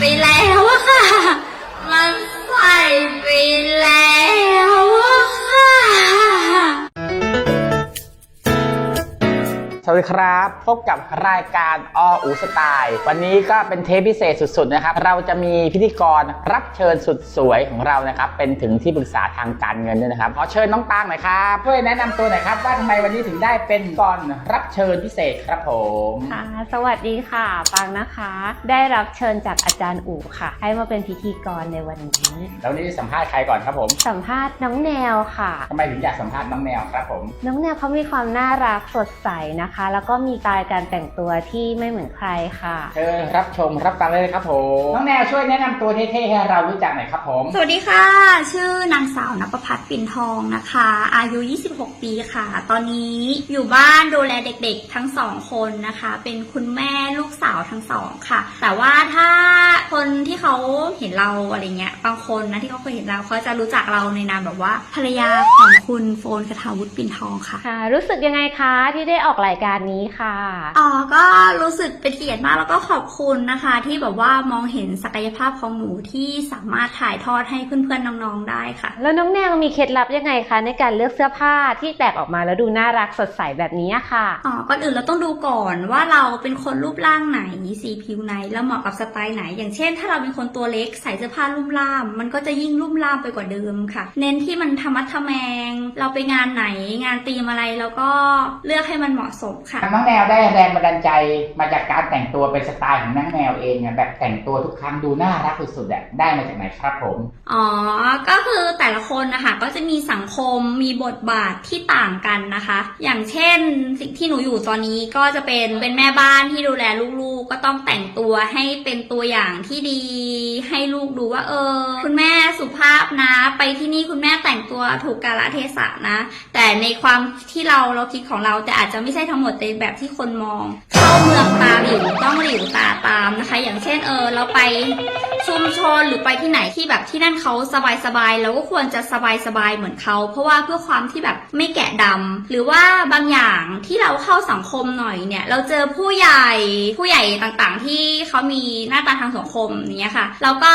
ไป สวัสดีครับ พบกับรายการออูสไตล์วันนี้ก็เป็นเทปพิเศษสุดๆนะครับ เราจะมีพิธีกรรับเชิญสุดสวยของเรานะครับ เป็นถึงที่ปรึกษาทางการเงินด้วยนะครับ ขอเชิญน้องตางหน่อยครับช่วยแนะนำตัวหน่อยครับว่าทำไมวันนี้ถึงได้เป็นกรรับเชิญพิเศษครับผม ค่ะ สวัสดีค่ะ ปังนะคะ ได้รับเชิญจากอาจารย์อู๋ค่ะ ให้มาเป็นพิธีกรในวันนี้ แล้ววันนี้สัมภาษณ์ใครก่อนครับผมสัมภาษณ์น้องแนวค่ะ ทำไมถึงอยากสัมภาษณ์น้องแนวครับผม น้องแนวเขามีความน่ารักสดใสนะคะแล้วก็มีสไตล์การแต่งตัวที่ไม่เหมือนใครค่ะ เชิญรับชมรับฟังเลยครับผมน้องแนวช่วยแนะนำตัวเท่ๆให้เรารู้จักหน่อยครับผม สวัสดีค่ะ ชื่อนางสาวนภพัฒน์ปิ่นทองนะคะ อายุ 26 ปีค่ะ ตอนนี้อยู่บ้านดูแลเด็กๆทั้งสองคนนะคะ เป็นคุณแม่ลูกสาวทั้งสองค่ะ แต่ว่าถ้าคนที่ เขาเห็นเราอะไรเงี้ยบางคนนะที่เขาเคยเห็นเราเขาจะรู้จักเราในนามแบบว่าภรรยาของคุณโฟนคทาวุฒิปิ่นทองค่ะ ค่ะ รู้สึกยังไงคะที่ได้ออกรายการนี้ค่ะ อ๋อก็รู้สึกเป็นเกียรติมากแล้วก็ขอบคุณนะคะ ที่แบบว่ามองเห็นศักยภาพของหนูที่สามารถถ่ายทอดให้เพื่อนๆน้องๆได้ค่ะ แล้วน้องแนวมีเคล็ดลับยังไงคะในการเลือกเสื้อผ้าที่แตกออกมาแล้วดูน่ารักสดใสแบบนี้ค่ะอ๋อก่อนอื่นเราต้องดูก่อนว่าเราเป็นคนรูปร่างไหนสีผิวไหนแล้วเหมาะกับสไตล์ไหน อย่างเช่น ถ้าเราเป็นคนตัวเล็กใส่เสื้อผ้าลุ่มล่าม มันก็จะยิ่งลุ่มล่ามไปกว่าเดิมค่ะ เน้นที่มันธรรมะทะแมง เราไปงานไหนงานตีมอะไรแล้วก็เลือกให้มันเหมาะสมค่ะ น้องแนวได้แรงบันดาลใจมาจากการแต่งตัวเป็นสไตล์ของน้องแนวเองอะแบบแต่งตัวทุกครั้งดูน่ารักสุดๆอะได้มาจากไหนครับผม อ๋อ ก็คือแต่ละคนนะคะก็จะมีสังคมมีบทบาทที่ต่างกันนะคะ อย่างเช่นสิ่งที่หนูอยู่ตอนนี้ก็จะเป็นเป็นแม่บ้านที่ดูแลลูกๆ ก็ต้องแต่งตัวให้เป็นตัวอย่างที่ดีให้ลูกดูว่า เออ คุณแม่สุภาพนะ ไปที่นี่คุณแม่แต่งตัวถูกกาลเทศะนะ แต่ในความที่เราเราคิดของเราแต่อาจจะไม่ใช่ทั้งหมดในแบบที่คนมอง เข้าเมืองตาหลิวต้องหลิวตาตามนะคะ อย่างเช่นเออเราไปชุมชนหรือไปที่ไหนที่แบบที่นั่นเขาสบายๆเราก็ควรจะสบายๆเหมือนเขาเพราะว่าเพื่อความที่แบบไม่แกะดำหรือว่าบางอย่างที่เราเข้าสังคมหน่อยเนี่ย เราเจอผู้ใหญ่ผู้ใหญ่ต่างๆ ที่เขามีหน้าตาทางสังคมเนี้ยค่ะเราก็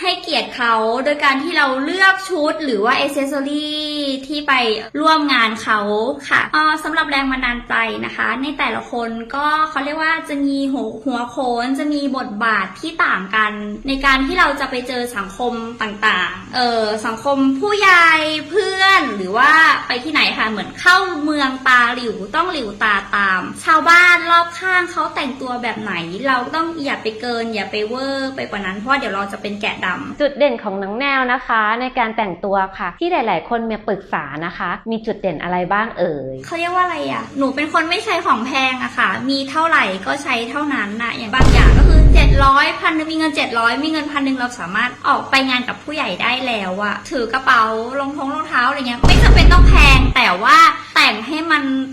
ให้เกียรติเขาโดยการที่เราเลือกชุดหรือว่าเอเซสซอรี่ที่ไปร่วมงานเขาค่ะอ่าสำหรับแรงบันดาลใจนะคะ ในแต่ละคนก็เขาเรียกว่าจะมีหัวหัวโขนจะมีบทบาทที่ต่างกัน ในการที่เราจะไปเจอสังคมต่างๆ เออสังคมผู้ใหญ่เพื่อนหรือว่าไปที่ไหนค่ะเหมือนเข้าเมืองตาหลิวต้องหลิวตาตาม ชาวบ้านรอบข้างเขาแต่งตัวแบบไหน เราต้องอย่าไปเกิน อย่าไปเวอร์ไปกว่านั้นเพราะว่าเดี๋ยวเราจะเป็นแกะดำจุดเด่นของน้องแนวนะคะ ในการแต่งตัวค่ะ ที่หลาย ๆ คนมาปรึกษานะคะ มีจุดเด่นอะไรบ้างเอ่ยเขาเรียกว่าอะไรอะหนูเป็นคนไม่ใช้ของแพงอะค่ะ มีเท่าไหร่ก็ใช้เท่านั้นนะอย่างบางอย่างก็คือ700พันนึงมีเงิน 700 มีเงินพันหนึ่งเราสามารถออกไปงานกับผู้ใหญ่ได้แล้วอะถือกระเป๋ารองท้องรองเท้าอะไรเงี้ยไม่จำเป็นต้องแพงแต่ว่า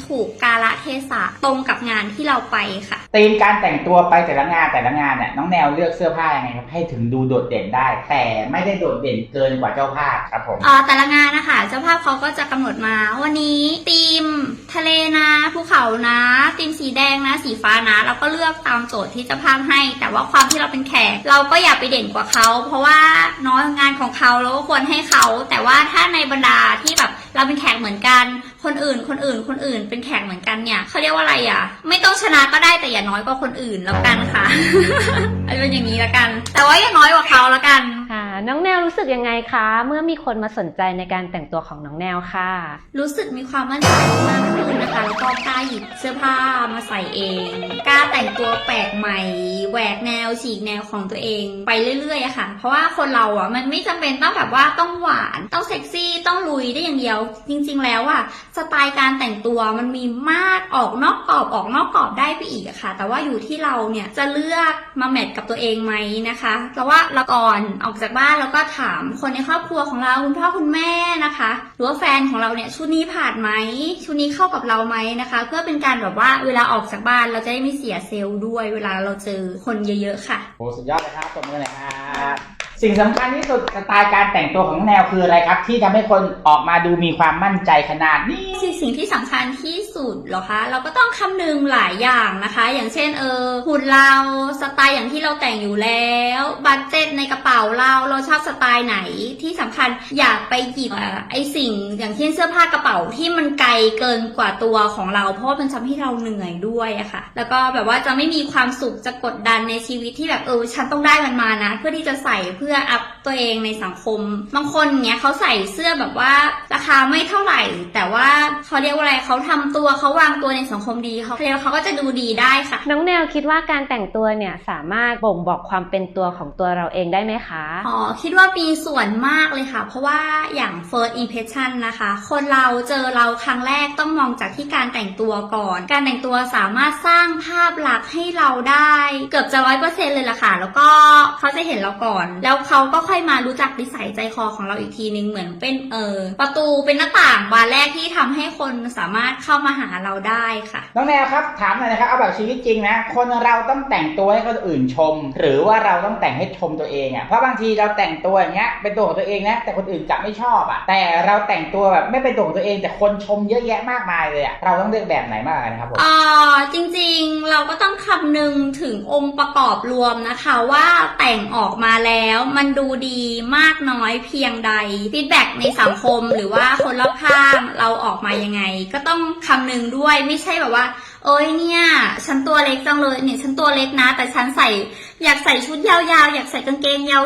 ถูกกาละเทศะตรงกับงานที่เราไปค่ะ ธีมการแต่งตัวไปแต่ละงานแต่ละงานเนี่ยน้องแนวเลือกเสื้อผ้ายังไงครับให้ถึงดูโดดเด่นได้ แต่ไม่ได้โดดเด่นเกินกว่าเจ้าภาพครับผม เอ่อแต่ละงานนะคะเจ้าภาพเขาก็จะกำหนดมา วันนี้ธีมทะเลนะภูเขานะธีมสีแดงนะ สีฟ้านะ เราก็เลือกตามโจทย์ที่เจ้าภาพให้ แต่ว่าความที่เราเป็นแขกเราก็อย่าไปเด่นกว่าเขา เพราะว่าน้อยงานของเขาเราก็ควรให้เขา แต่ว่าถ้าในบรรดาที่แบบ เราเป็นแขกเหมือนกัน คนอื่น คนอื่น คนอื่น เป็นแขกเหมือนกันเนี่ยเขาเรียกว่าอะไรอะ ไม่ต้องชนะก็ได้แต่อย่าน้อยกว่าคนอื่นแล้วกันค่ะเอาเป็นอย่างนี้แล้วกัน แต่ว่าอย่าน้อยกว่าเขาแล้วกันค่ะ น้องแนวรู้สึกยังไงคะ เมื่อมีคนมาสนใจในการแต่งตัวของน้องแนวค่ะ รู้สึกมีความมั่นใจมากขึ้นนะคะแล้วก็กล้าหยิบเสื้อผ้ามาใส่เองกล้าแต่งตัวแปลกใหม่แหวกแนวฉีกแนวของตัวเองไปเรื่อยๆอะค่ะ เพราะว่าคนเราอะมันไม่จำเป็นต้องแบบว่าต้องหวานต้องเซ็กซี่ต้องลุยได้อย่างเดียว จริง ๆ แล้วอะสไตล์การแต่งตัวมันมีมากออกนอกกรอบออกนอกกรอบได้ไปอีกอะค่ะ แต่ว่าอยู่ที่เราเนี่ยจะเลือกมาแมทกับตัวเองไหมนะคะแต่ว่าเราก่อนออกจากบ้านแล้วก็ถามคนในครอบครัวของเราคุณพ่อคุณแม่นะคะ หรือว่าแฟนของเราเนี่ยชุดนี้ผ่านไหมชุดนี้เข้ากับเราไหมนะคะ เพื่อเป็นการแบบว่าเวลาออกจากบ้านเราจะได้ไม่เสียเซลล์ด้วย เวลาเราเจอคนเยอะ ๆ ค่ะโหสุดยอดเลยครับตบมือหน่อยครับ สิ่งสำคัญที่สุดสไตล์การแต่งตัวของแนวคืออะไรครับ ที่ทำให้คนออกมาดูมีความมั่นใจขนาดนี้ สิ่งสิ่งที่สำคัญที่สุดเหรอคะ เราก็ต้องคำนึงหลายอย่างนะคะ อย่างเช่นเออหุ่นเราสไตล์อย่างที่เราแต่งอยู่แล้วบัตเจ็ตในกระเป๋าเราเราชอบสไตล์ไหนที่สำคัญอย่าไปหยิบเอ่อไอสิ่ง อย่างเช่นเสื้อผ้ากระเป๋าที่มันไกลเกินกว่าตัวของเรา เพราะว่ามันทำให้เราเหนื่อยด้วยอะค่ะ แล้วก็แบบว่าจะไม่มีความสุขจะกดดันในชีวิตที่แบบเออฉันต้องได้มันมานะ เพื่อที่จะใส่เพื่ออัพตัวเองในสังคม บางคนเนี้ยเขาใส่เสื้อแบบว่าราคาไม่เท่าไหร่ แต่ว่าเขาเรียกว่าอะไรเขาทำตัวเขาวางตัวในสังคมดีเขาเรียกว่าเขาก็จะดูดีได้ค่ะ น้องแนวคิดว่าการแต่งตัวเนี่ยสามารถบ่งบอกความเป็นตัวของตัวเราเองได้ไหมคะอ๋อคิดว่ามีส่วนมากเลยค่ะ เพราะว่าอย่าง first impression นะคะ คนเราเจอเราครั้งแรกต้องมองจากที่การแต่งตัวก่อน การแต่งตัวสามารถสร้างภาพลักษณ์ให้เราได้ เกือบจะร้อยเปอร์เซ็นเลยล่ะค่ะ แล้วก็เขาจะเห็นเราก่อน แล้วเขาก็ค่อยมารู้จักนิสัยใจคอของเราอีกทีนึงเหมือนเป็นเออประตูเป็นหน้าต่างบานแรกที่ทำให้คนสามารถเข้ามาหาเราได้ค่ะ น้องแนวครับถามหน่อยนะครับเอาแบบชีวิตจริงนะ คนเราต้องแต่งตัวให้คนอื่นชม หรือว่าเราต้องแต่งให้ชมตัวเองอะ่ะเพราะบางทีเราแต่งตัวอย่างเงี้ยเป็นตัวของตัวเองนะแต่คนอื่นกลับไม่ชอบอะ่ะแต่เราแต่งตัวแบบไม่เป็นตัวของตัวเอง แต่คนชมเยอะแยะมากมายเลยอะ่ะเราต้องเลือกแบบไหนมากกว่ากันนะครับผมเอ่อจริงๆเราก็ต้องคำนึงถึงองค์ประกอบรวมนะคะว่าแต่งออกมาแล้วมันดูดีมากน้อยเพียงใดฟีดแบ็ในสังคมหรือว่าคนรอบข้างเราออกมายังไง ก็ต้องคำนึงด้วยไม่ใช่แบบว่า เอ้ยเนี่ยฉันตัวเล็กจังเลยเนี่ยฉันตัวเล็กนะ แต่ฉันใส่อยากใส่ชุดยาวๆ อยากใส่กางเกงยา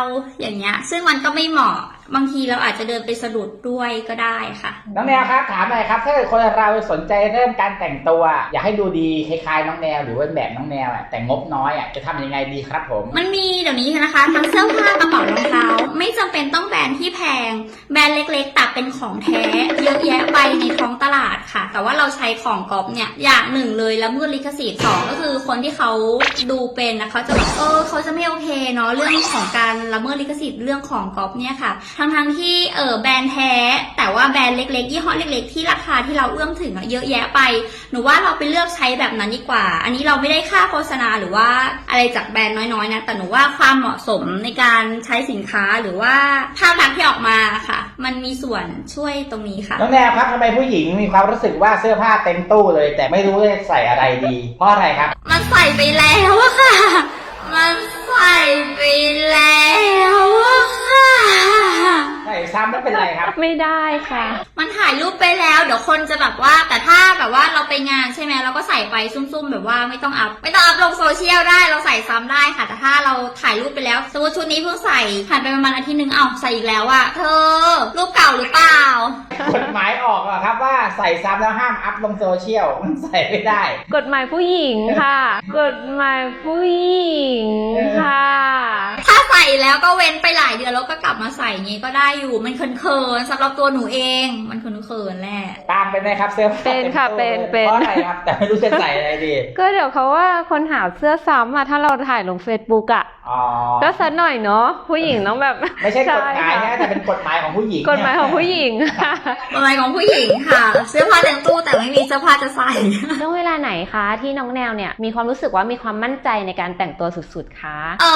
วๆ อย่างเงี้ย ซึ่งมันก็ไม่เหมาะ บางทีเราอาจจะเดินไปสะดุดด้วยก็ได้ค่ะ น้องแนวครับถามหน่อยครับ ถ้าเกิดคนเราสนใจเริ่มการแต่งตัว อยากให้ดูดีคล้ายๆน้องแนวหรือว่าแบบน้องแนวอะแต่งบน้อยอะจะทำยังไงดีครับผม มันมีเดี๋ยวนี้นะคะทั้งเสื้อผ้ากระเป๋ารองเท้าไม่จำเป็นต้องแบรนด์ที่แพง แบรนด์เล็กๆแต่เป็นของแท้ เยอะแยะไปในท้องตลาดค่ะ แต่ว่าเราใช้ของก๊อปเนี่ยอย่างหนึ่งเลยแล้วเมื่อลิขสิทธิ์สองก็คือคนที่เขาดูเป็นนะเขาจะแบบเออเขาจะไม่โอเคเนาะเรื่องของการละเมิดลิขสิทธิ์เรื่องของก๊อปเนี่ยค่ะทั้งทั้งๆที่เออแบรนด์แท้ แต่ว่าแบรนด์เล็กๆยี่ห้อเล็ก ๆ ที่ราคาที่เราเอื้อมถึงอะเยอะแยะไป หนูว่าเราไปเลือกใช้แบบนั้นดีกว่า อันนี้เราไม่ได้ค่าโฆษณาหรือว่าอะไรจากแบรนด์น้อยๆนะแต่หนูว่าความเหมาะสมในการใช้สินค้าหรือว่าภาพลักษณ์ที่ออกมาค่ะ มันมีส่วนช่วยตรงนี้ค่ะน้องแนวครับทำไมผู้หญิงมีความรู้สึกว่าเสื้อผ้าเต็มตู้เลย แต่ไม่รู้จะใส่อะไรดี เพราะอะไรครับ มันใส่ไปแล้วอะค่ะ มันใส่ไปแล้วอะค่ะใส่ซ้ำแล้วเป็นไรครับ ไม่ได้ค่ะ มันถ่ายรูปไปแล้ว เดี๋ยวคนจะแบบว่า แต่ถ้าแบบว่าเราไปงานใช่ไหมเราก็ใส่ไปซุ่มๆ แบบว่าไม่ต้องอัพ ไม่ต้องอัพลงโซเชียลได้ เราใส่ซ้ำได้ค่ะ แต่ถ้าเราถ่ายรูปไปแล้วสมมติชุดนี้เพิ่งใส่ผ่านไปประมาณอาทิตย์หนึงเอ้าใส่อีกแล้วอะเธอ รูปเก่าหรือเปล่า กฎหมายออกอะครับว่าใส่ซ้ำแล้วห้ามอัพลงโซเชียลมันใส่ไม่ได้ กฎหมายผู้หญิงค่ะ กฎหมายผู้หญิงค่ะ ถ้าใส่แล้วก็เว้นไปหลายเดือนแล้วก็กลับมาใส่อย่างงี้ก็ได้อยู่มันเขินๆสำหรับตัวหนูเอง มันเขินๆแหละ ตามเป็นไหมครับเสื้อผ้าเป็นค่ะต็มตู้เป็นเป็น เพราะอะไรครับ แต่ไม่รู้จะใส่อะไรดีก็เดี๋ยวเขาว่าคนหาเสื้อซ้ำอะถ้าเราถ่ายลงเฟซบุ๊กอะอ๋อก็สักหน่อยเนาะผู้หญิงต้องแบบไม่ใช่กฎหมายค่นะแต่เป็นกฎหมายของผู้หญิงกฎหมายของผู้หญิงค่ะกฎหมายของผู้หญิงค่ะ เสื้อผ้าเต็มตู้แต่ไม่มีเสื้อผ้าจะใส่ ช่วงเวลาไหนคะที่น้องแนวเนี่ยมีความรู้สึกว่ามีความมั่นใจในการแต่งตัวสุดๆคะ เอ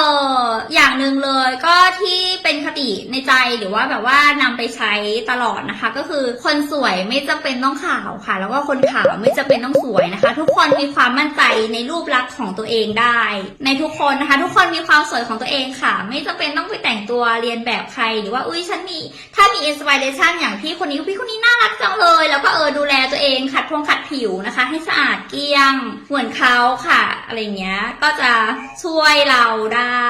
ออย่างหนึ่งเลยก็ที่เป็นคติในใจหรือว่าแบบว่านำไปใช้ตลอดนะคะ ก็คือคนสวยไม่จำเป็นต้องขาวค่ะ แล้วก็คนขาวไม่จำเป็นต้องสวยนะคะ ทุกคนมีความมั่นใจในรูปลักษณ์ของตัวเองได้ ในทุกคนนะคะ ทุกคนมีความสวยของตัวเองค่ะ ไม่จำเป็นต้องไปแต่งตัวเรียนแบบใครหรือว่าอุ้ยฉันมีถ้ามีอินสปิเรชันอย่างพี่คนนี้พี่คนนี้น่ารักจังเลย แล้วก็เออดูแลตัวเองขัดพวงขัดผิวนะคะ ให้สะอาดเกลี้ยงเหมือนเขาค่ะ อะไรเงี้ยก็จะช่วยเราได้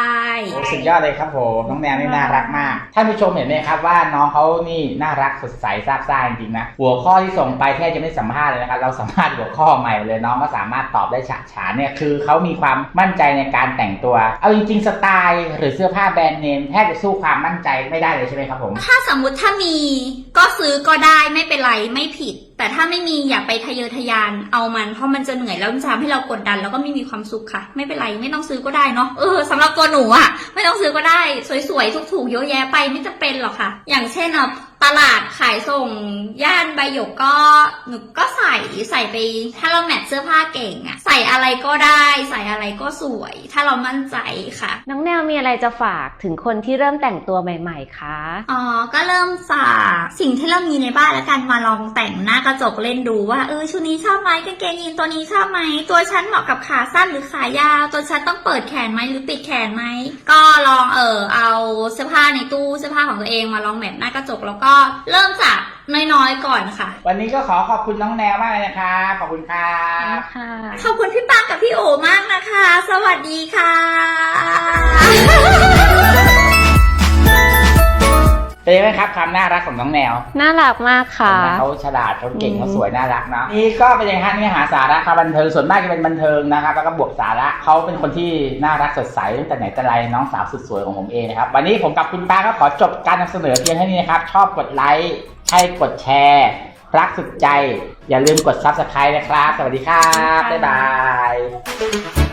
สุดยอดเลยครับผมน้องแนวนี่น่ารักมากท่านผู้ชมเห็นไหมครับว่าน้องเขานี่น่ารักสดใสซาบซ่าจริงๆนะ หัวข้อที่ส่งไปแทบจะไม่สัมภาษณ์เลยนะครับเราสัมภาษณ์หัวข้อใหม่เลยน้องก็สามารถตอบได้ฉะฉานเนี่ยคือเขามีความมั่นใจในการแต่งตัว เอาจริงๆสไตล์หรือเสื้อผ้าแบรนด์เนมแทบจะสู้ความมั่นใจไม่ได้เลยใช่ไหมครับผม ถ้าสมมุติถ้ามีก็ซื้อก็ได้ไม่เป็นไรไม่ผิด แต่ถ้าไม่มีอย่าไปทะเยอทะยานเอามันเพราะมันจะเหนื่อยแล้วมันจะทำให้เรากดดัน แล้วก็ไม่มีความสุขค่ะ ไม่เป็นไรไม่ต้องซื้อก็ได้เนาะเออสำหรับตัวหนูอะไม่ต้องซื้อก็ได้ สวยๆถูกๆเยอะแยะไปไม่จะเป็นหรอกค่ะ อย่างเช่นอะ ตลาดขายส่งย่านใบหยกก็หนูก็ใส่ใส่ไปถ้าเราแมทเสื้อผ้าเก่งอะใส่อะไรก็ได้ใส่อะไรก็สวย ถ้าเรามั่นใจค่ะ น้องแนวมีอะไรจะฝากถึงคนที่เริ่มแต่งตัวใหม่ ๆคะอ๋อก็เริ่มจากสิ่งที่เรามีในบ้านแล้วกันมาลองแต่งหน้ากระจกเล่นดูว่าเออชุดนี้ชอบไหมกางเกงยีนตัวนี้ชอบไหมตัวฉันเหมาะกับขาสั้นหรือขายาว ตัวฉันต้องเปิดแขนไหมหรือปิดแขนไหมก็ลองเออเอาเสื้อผ้าในตู้เสื้อผ้าของตัวเองมาลองแมทหน้ากระจกแล้วก็เริ่มจากน้อยๆก่อนค่ะวันนี้ก็ขอขอบคุณน้องแนวมากเลยนะครับขอบคุณครับค่ะ ขอบคุณพี่ปังกับพี่โอมากนะคะ สวัสดีค่ะ เป็นยังไงครับความน่ารักของน้องแนวน่ารักมากค่ะเห็นไหมเขาฉลาดเขาเก่งอืมเขาสวยน่ารักเนาะนี่ก็เป็นอย่างฮะเนื้อหาสาระครับบันเทิงส่วนมากจะเป็นบันเทิงนะครับแล้วก็บวกสาระเขาเป็นคนที่น่ารักสดใสตั้งแต่ไหนแต่ไรน้องสาวสุดสวยของผมเองนะครับวันนี้ผมกับคุณป้าก็ขอจบการนำเสนอเพียงเท่านี้นะครับชอบกดไลค์ให้กดแชร์รักสุดใจ อย่าลืมกด subscribe นะครับ สวัสดีครับ บ๊ายบาย